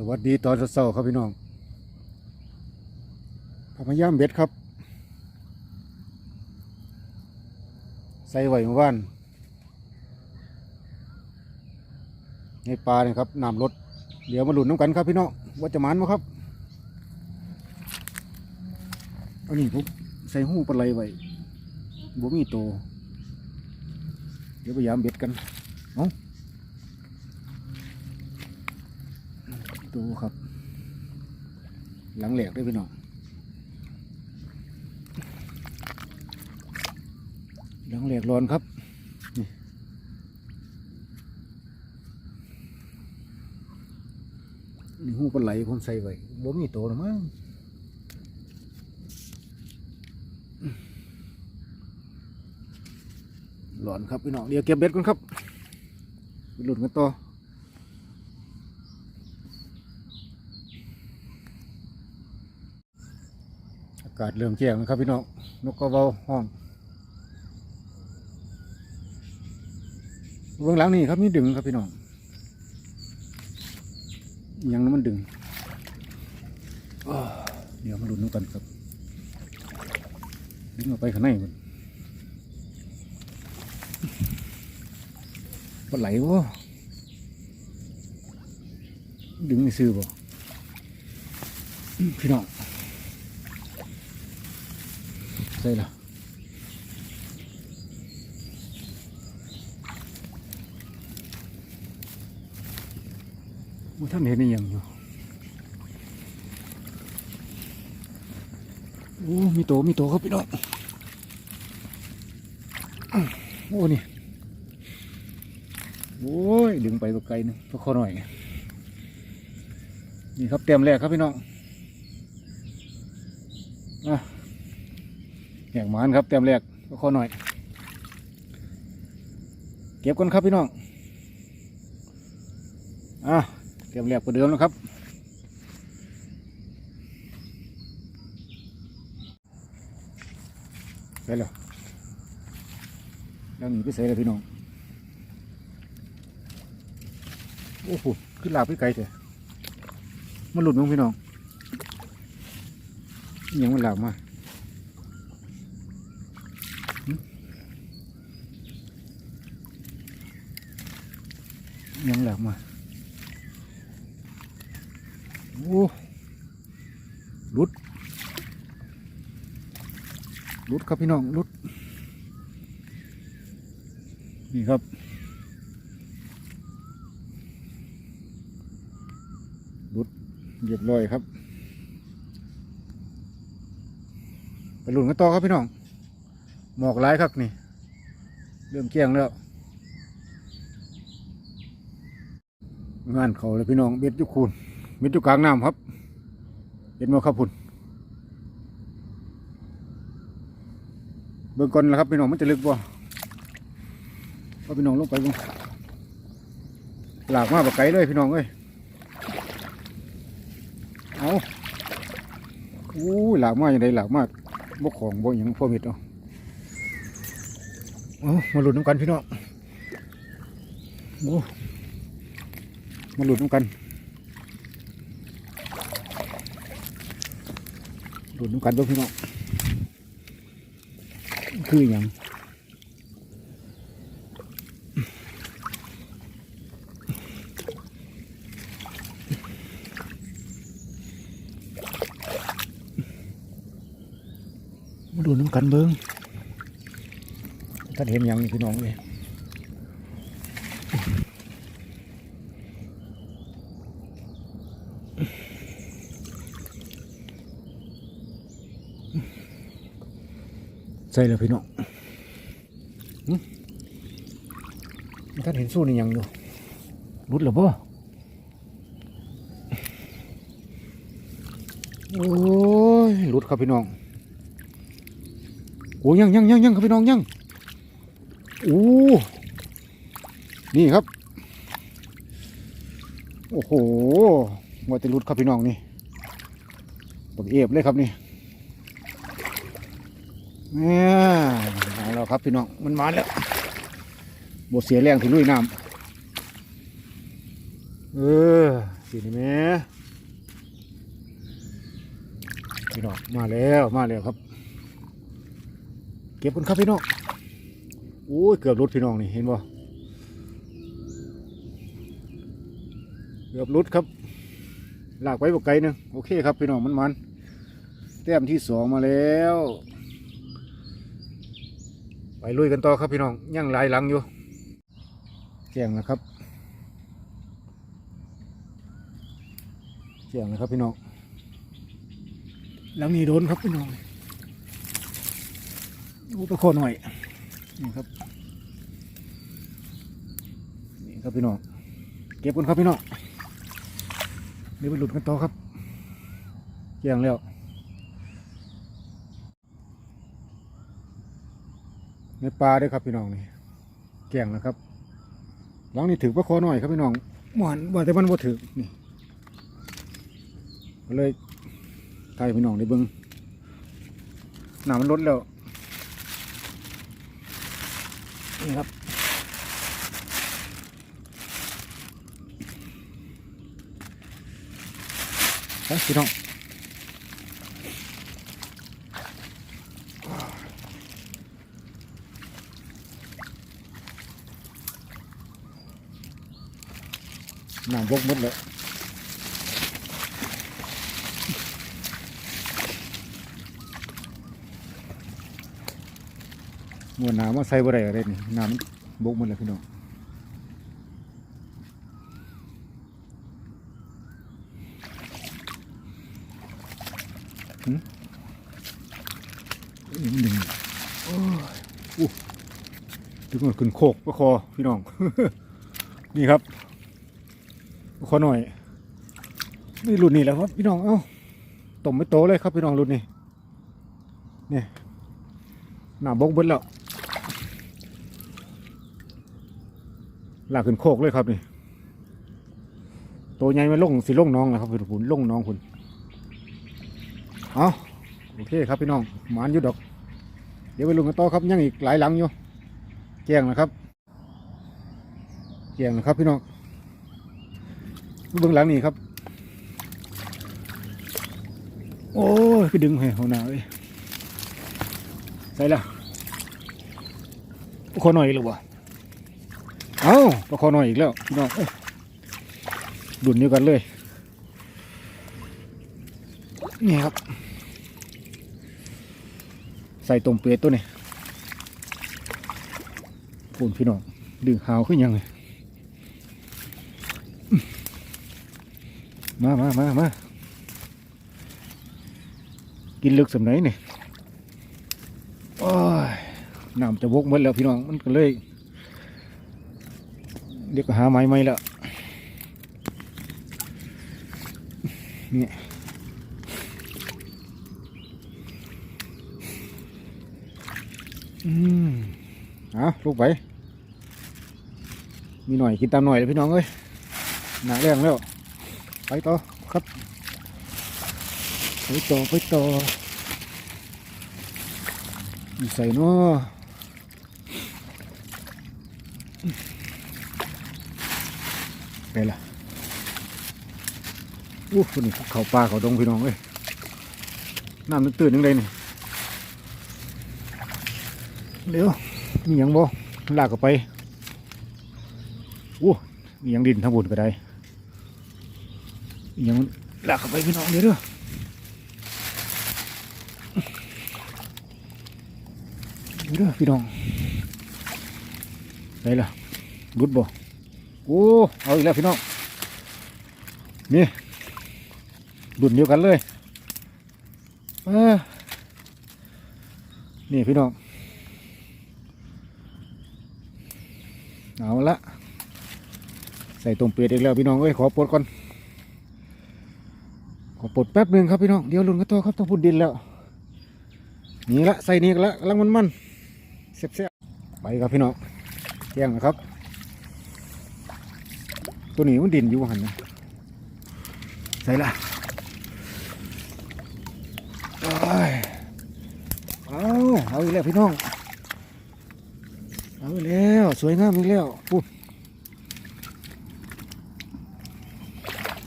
สวัสดีตอนเช้าครับพี่น้องพยาย่ามเบ็ดครับ ใส่ไว้เมื่อวานในปลาเนี่ยครับน้ำลดเดี๋ยวมาหลุนน้ำกันครับพี่น้องว่าจะมันมั้ครับอันนี้ผมใส่หูปลาไหลไว้บ่มีโตวเดี๋ยวพยายามเบ็ดกัน เอา โตครับ หลังแหลกด้วยพี่น้องหลังแหลกร้อนครับนี่หูปลาไหลผมใส่ไว้บ่มีโตวหรือมั้งร้อนครับพี่น้องเดี๋ยวเก็บเบ็ดก่อนครับไปหลุดกันต่อ อากาศเริ่มแจ้งนะครับพี่น้องนกกระเวาห้องเบื้องหลังนี่ครับมีดึงครับพี่น้องยังนั้นมันดึงเดี๋ยวมาลุ้นกันครับ ดึงออกไปข้างในมันปลาไหลวะดึงไม่ซื้อบ่พี่น้อง ใช่ละว่าท่านเห็นอย่างอยู่โอ้ มีโต มีโตครับพี่น้อง โอ้นี่ โอ้ย ดึงไปไกลหนึงพอขอหน่อย นี่ครับเต็มแรกครับพี่น้องอะ แหกหมานครับเต็มแรกก็ขอหน่อย เก็บกันครับพี่น้องอะเต็มแรกกว่าเดิมแล้วครับไปแล้วแล้วหนีไปใส่เลยพี่น้องโอ้โหขึ้นลาบไปไกลเถอะมันหลุดมั้งพี่น้องยังมันหลากมา ยังแหลกมาโอ้รุดรุดครับพี่น้องรุด นี่ครับรุดเรียบร้อยครับ ไปหลุนกันต่อครับพี่น้อง หมอกหลายครับนี่ เริ่มแจ้งแล้ว งานเขาเลยพี่น้องเบ็ดยุคูนเบ็ดยู่กลางน้ำครับเบ็ดมาครับพุ่นเบิ่งก่อนนะครับพี่น้องมันจะลึกบ่ก็พี่น้องลงไปบิ่งหลากมาแบกไกลเลยพี่น้องเอ้ยเอาอู้หลากมาอย่างไรหลากมาบกของบกอย่างพ่อมิดเอาเอามาหลุดน้ำกันพี่น้องโอ้ มาหลุดน้ำกันหลุดน้ำกันด้วยพี่น้องคืออย่างมาดูน้ำกันเบิ้งท่าเห็นอย่างพี่น้องเลย ส่เลยพี่น้องหึท่านเห็นสู้นี่ยังอยู่รุดหรือบ่โอ้ยรุดครับพี่น้องโอ้ยังยังยังยังครับพี่น้องยังโอ้นี่ครับ โอ้โหว่าจะรุดครับพี่น้องนี่บักเอฟเลยครับนี่ เนี่ยเอาแล้วครับพี่น้องมันมาแล้วบเสียแรงที่ลุยน้ำเออสีนี่แม่พี่น้องมาแล้วมาแล้วครับ เก็บกันครับพี่น้องโอ้ยเกือบรุดพี่น้องนี่เห็นบ่เกือบรุดครับลากไว้บกไกลหนึงโอเคครับพี่น้องมันมันๆแต้มที่สองมาแล้ว ไปลุยกันต่อครับพี่น้องยังหลายหลังอยู่แจ้งนะครับแจ้งนะครับพี่น้องหลังนี้โดนครับพี่น้องดูตะโคหน่อยนี่ครับนี่ครับพี่น้องเก็บกันครับพี่น้องเดี๋ยวไปหลุดกันต่อครับแจ้งแล้ว ในปลาด้วยครับพี่น้องนี่แกงนะครับหลังนี้ถือปลาคอหน่อยครับพี่น้องหวานว่าแต่มันบ่ถือนี่ก็เลยถ่ายพี่น้องได้เบิ้งน้ำมันลดแล้วนี่ครับไปพี่น้อง น้ำบกหมดเลยมวนน้ำมาใส่บ่ได้อะไรนี่น้ำบกหมดเลยพี่น้องหนี่มันดึงโอ้ยอู้ดึงมันขึ้นโคกปะคอพี่น้อง นี่ครับ ขอหน่อยนี่รุ่นนี้แล้วครับพี่น้องเอ้าต้มไม่โตเลยครับพี่น้องรุ่นนี้เนี่ยหน้าบกเบิดแล้วลากขึ้นโคกเลยครับนี่โตใหญ่มาลงสิลงน้องนะครับคุณคุณลงน้องคุณเอาโอเคครับพี่น้องหมานยู่ดอก เดี๋ยวไปลงกันต่อครับยังอีกหลายหลังอยู่แจ้งนะครับแจ้งนะครับพี่น้อง เบื้องหลังนี่ครับ โอ้ยไปดึงให้หัวหน้าเอ้ยใส่ละประคอหน่อยอีกแล้ววะเอ้าประคอหน่อยอีกแล้วน้องดุนเดียวกันเลย นี่ครับ ใส่ตรงเปรตตัวนี้พูนพี่น้องดึงหาวขึ้นยังไง มามามามากินลึกสำไหนนี่โอ้ยน้ำจะวกหมดแล้วพี่น้องมันก็เลย เดี๋ยวก็หาไม้ไม้แล้วนี่อืมเอลูกไปมีหน่อยกินตามหน่อยเลยพี่น้องเอ้ยหนาแรงแล้ว ไปต่อครับ ไปต่อไปต่ออยู่ใส่เนาะไปละอู้คนนี้เขาป่าเขาดงพี่น้องเอ้ยน้ำนึกตื่นยังไงนี่เดี๋ยวมีหยังบ่ลากเข้าไปอู้มีหยังดินทั้งบนก็ได้ ยังลากเข้าไปพี่น้องเดี๋ยวเด้อเดี๋ยวเด้อพี่น้องไหนล่ะรุดบ่โอ้เอาอีกแล้วพี่น้องนี่ดุนเดียวกันเลยเออนี่พี่น้องเอาละใส่ต้มเป็ดอีกแล้วพี่น้องเอ้ยขอปลดก่อน ปลดแป๊บหนึ่งครับพี่น้องเดี๋ยวลุนก็โตครับต้องพูดดินแล้วนี่ละใส่นี่กันละกำลังมันมันเสียบๆไปครับพี่น้องแจ้งนะครับ ตัวนี้มันดินอยู่หันนะใส่ละเอาเอาอีกแล้วพี่น้องเอาอีกแล้วสวยงามอีกแล้วปุ๊บ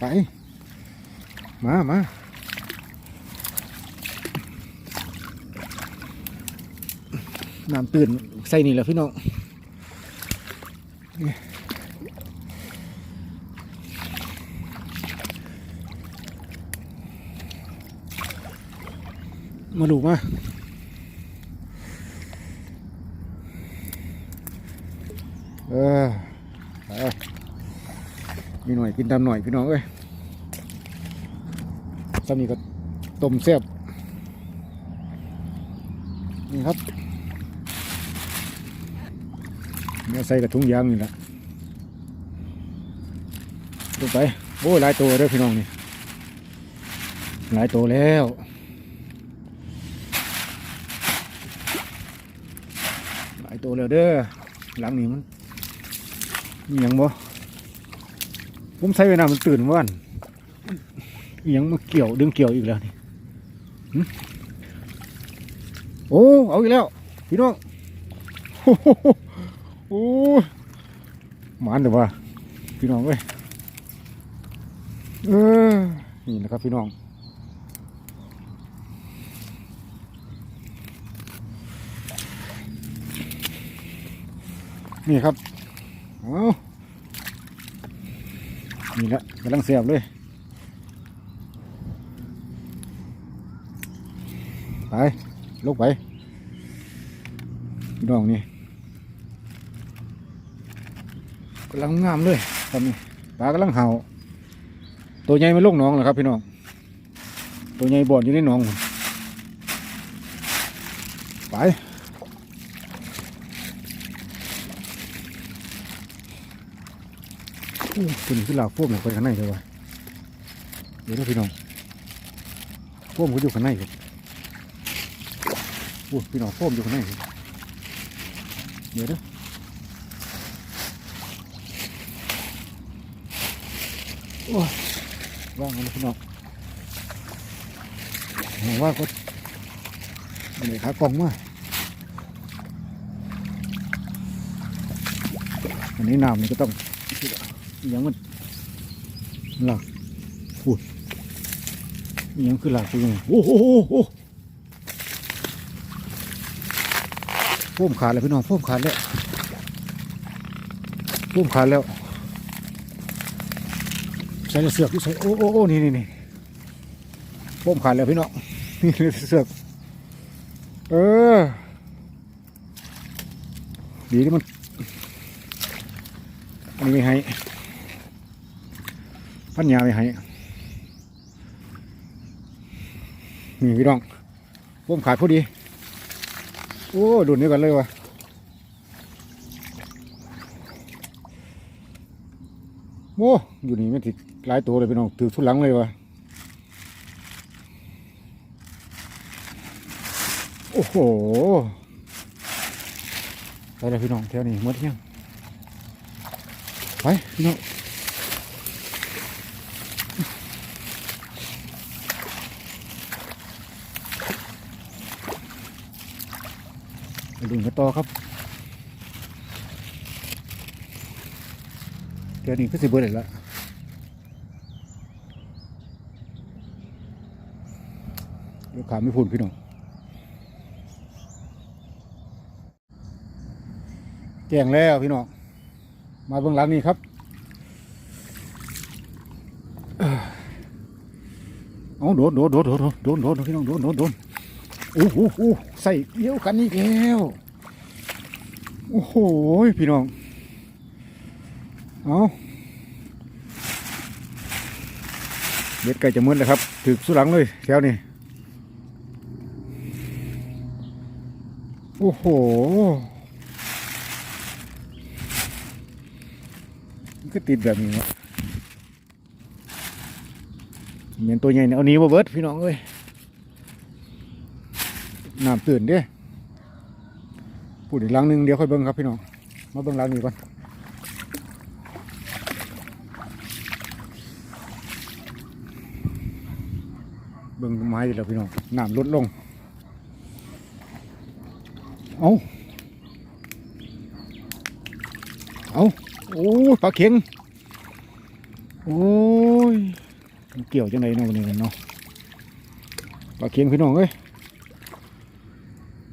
ไป มามาน้ำตื่นใส่นี่แหละพี่น้องมาดูมาเออไปมีหน่อยกินตามหน่อยพี่น้องเอ้ย ซ้ำนี้ก็ต้มแซ่บนี่ครับเนี่ยใส่กระถุงยางนี่แหละลงไป โอ้ยหลายตัวเด้อพี่น้องนี่ หลายตัวแล้วหลายตัวแล้วเด้อหลังนี้มันมีหยังบ่ผมใช้เวลามันตื่นว่าน ยังมาเกี่ยวดึงเกี่ยวอีกแล้วนี่โอ้เอาอีกแล้วพี่น้องโอ้โหโอ้ยหมานเดี๋ยวว่าพี่น้องเอ้ยเออนี่นะครับพี่น้องนี่ครับ เอานี่ละกำลังเสียบเลย ไป ลงไปพี่น้องนี่กำลังงามเลยครับนี่ปลากำลังเห่า ตัวใหญ่ไม่ลงหนองเหรอครับพี่น้อง ตัวใหญ่บ่อนอยู่ในหนอง ไปอู้ตัวนี้คือลากพวกมันไปข้างในเลยวะเดี๋ยวนะพี่น้องพวกมันก็อยู่ข้างในครับ โอ้พี่น้องพวกมันอยู่ข้างในเดี๋ยวนะโอ้ว่างเลยพี่น้องผมว่าก็มันเลยขากล่องมาอันนี้น้ำนี่ก็ต้องยังมันหลักพูดยังคือหลักตัวยังโอ้โหโอ้โห พุ่มขาดแล้วพี่น้องพุ่มขาดแล้วพุ่มขาดแล้วใส่เสือกใส่โอ้โอ้โอ้นี่นี่นี่พ่มขาดแล้วพี่น้องนี่เสือกเออดีที่มันอันนี้ไม่ให้พันยาไปให้นี่พี่น้องพุ่มขาดพอดี โอ้ดุนนี้กันเลยวะโอ้อยู่นี่ไม่ติดหลายตัวเลยพี่น้องถือทุลังเลยวะโอ้โหไปเลยพี่น้องแถวนี้หมดยังไปพี่น้อง ไปดูกันต่อครับเดี๋ยวนี้ก็สิบเบิดเลยละเดี๋ยวขาไม่พูนพี่น้องแกงแล้วพี่น้องมาเบื้องหลังนี้ครับเอ้อเอาโดนโดนโดนโดนโดนโดนโดนพี่น้องโดนโดนโดน โอ้โหใส่เดียวกันอีกแล้ว โอ้โหพี่น้อง เอาเบ็ดไก่จะมืดเลยครับถึกสุดหลังเลยแถวนี้ โอ้โหก็ติดแบบนี้วะเหมือนตัวใหญ่เนี่ยเอานี้มาเบิดพี่น้องเอ้ย น้ำตื่นเด้พูดอีกหลังหนึ่งเดี๋ยวค่อยเบิ้งครับพี่น้อง มาเบิ้งหลังนี้ก่อนเบิ้งไม้แล้วพี่น้องน้ำลดลง เอาเอาโอ้ปลาเข็ง โอ้ย เกี่ยวจังไดเนาะวันนี้เนาะปลาเคียงพี่น้องเอ้ย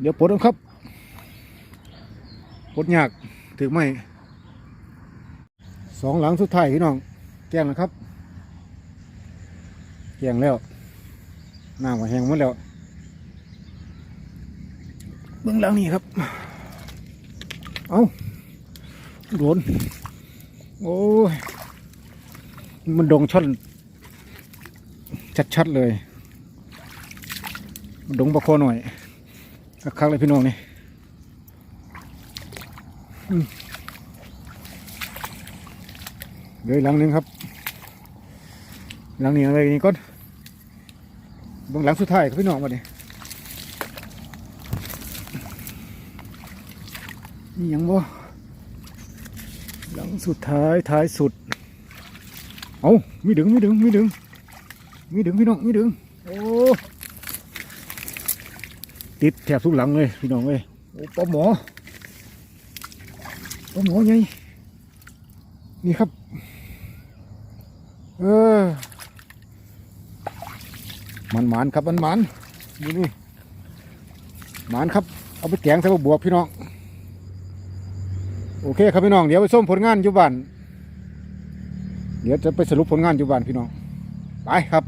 เดี๋ยวปลดครับปลดยากถึงไหมสองหลังสุดท้ายพี่น้อง แกงแล้วครับ แกงแล้วน้ำก็แห้งหมดแล้ว เบื้องหลังนี่ครับ เอาโดนโอ้ย มันดงช่อน ชัดๆเลย มันดงบะโคหน่อย คักเลยพี่น้องนี่เดี๋ยวหลังนึงครับ หลังนี้อะไรนี่ก่อนบางหลังสุดท้ายครับพี่น้องมาเนี่ยนี่ยังบ่หลังสุดท้ายท้ายสุด เอามีดึงมีดึงมีดึงมีดึงพี่น้องมีดึง โอ้ ติดแถบทุกหลังเลยพี่น้องเลยโอ้ปลาหมอปลาหมอไงนี่ครับ เออมันหมานครับมันหมานนี่นี่หมานครับ เอาไปแกงใส่บวบพี่น้อง โอเคครับพี่น้องเดี๋ยวไปส้มผลงานอยู่บ้านเดี๋ยวจะไปสรุปผลงานอยู่บ้านพี่น้อง ไปครับ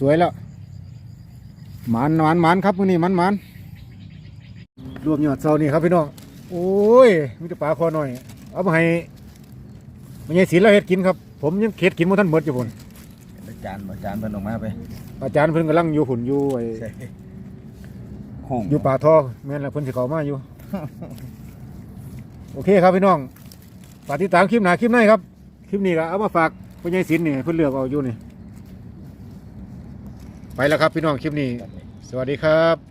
สวยแล้วหมานหมานหมานครับมื้อนี้หมานหมาน วมยอดเซานี่ครับพี่น้อง โอ้ยมีแต่ปลาคอหน่อย เอามาให้ไม่ใช่ศิลเราเฮ็ดกินครับ ผมยังเฮ็ดกินมาท่านเบิดอยู่พุ่นอาจารย์อาจารย์เพิ่นออกมาไปอาจารย์เพิ่นกำลังอยู่หุ่นอยู่ไอ้ใช่ห้องอยู่ป่าทอแม่นละเพิ่นสิเข้ามาอยู่ โอเคครับพี่น้องฝากติดตามคลิปหน้าคลิปในครับ คลิปนี้ก็เอามาฝากพ่อใหญ่ศิลป์นี่เพิ่นเลือกเอาอยู่นี่ ไปแล้วครับพี่น้องคลิปนี้ สวัสดีครับ